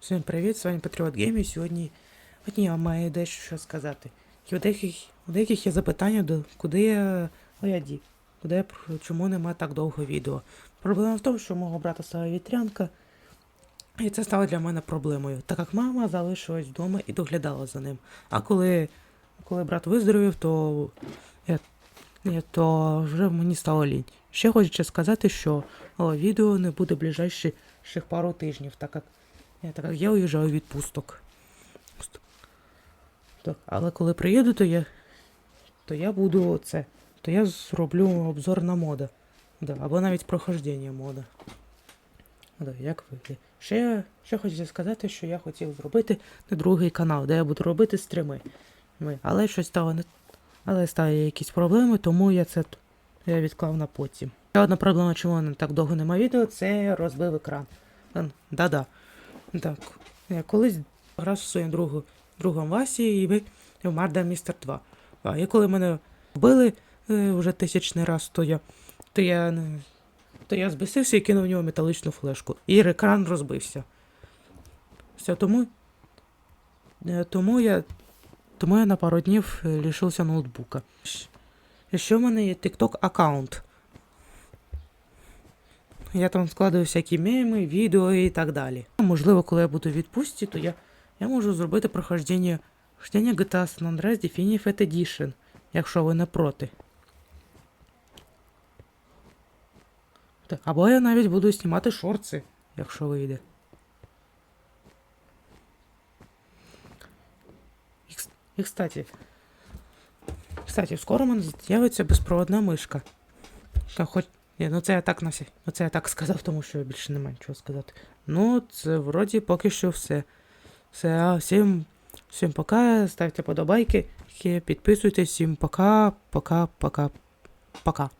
Всім привіт, з вами Патріот Гейм і сьогодні, сьогодні я маю дещо що сказати. І у деяких, у деяких є запитання, до, куди я Ояді, куди я, чому нема так довго відео. Проблема в тому, що мого брата стала вітрянка, і це стало для мене проблемою, так як мама залишилась вдома і доглядала за ним. А коли, коли брат виздоровів, то, я, я, то вже мені стало лінь. Ще хочу сказати, що о, відео не буде ближайші ще пару тижнів, так як я так як я уїжджаю у відпусток. Так, але коли приїду, то я. То я буду це. То я зроблю обзор на мода. Да, або навіть прохождення мода. Да, як вийде. Ще, ще хочу сказати, що я хотів зробити не другий канал, де я буду робити стріми. Ми. Але щось стало не. Але стали якісь проблеми, тому я це я відклав на потім. Ще одна проблема, чому так довго немає відео, це розбив екран. Да-да. Так, я колись грав зі своїм другом, другом Васі і ми в Марда Містер 2. А і коли мене вбили е, вже тисячний раз, то я, то я, то я збесився і кинув в нього металичну флешку. І екран розбився. Все, тому, е, тому я, тому я на пару днів е, лишився ноутбука. Щ- Ще в мене є TikTok аккаунт. Я там складаю всякі меми, відео і так далі. Можливо, коли я буду в відпустці, то я, я можу зробити прохождення, прохождення GTA San Andreas Definitive Edition, якщо ви не проти. Так, або я навіть буду знімати шорти, якщо вийде. І, кс- і кстати, кстати, скоро в мене з'явиться безпроводна мишка. Та хоч ні, ну це я так на сі- Ну це я так сказав, тому що більше немає нічого сказати. Ну, це вроді поки що все. Все, всім, всім пока, ставте подобайки, підписуйтесь, всім пока, пока, пока, пока.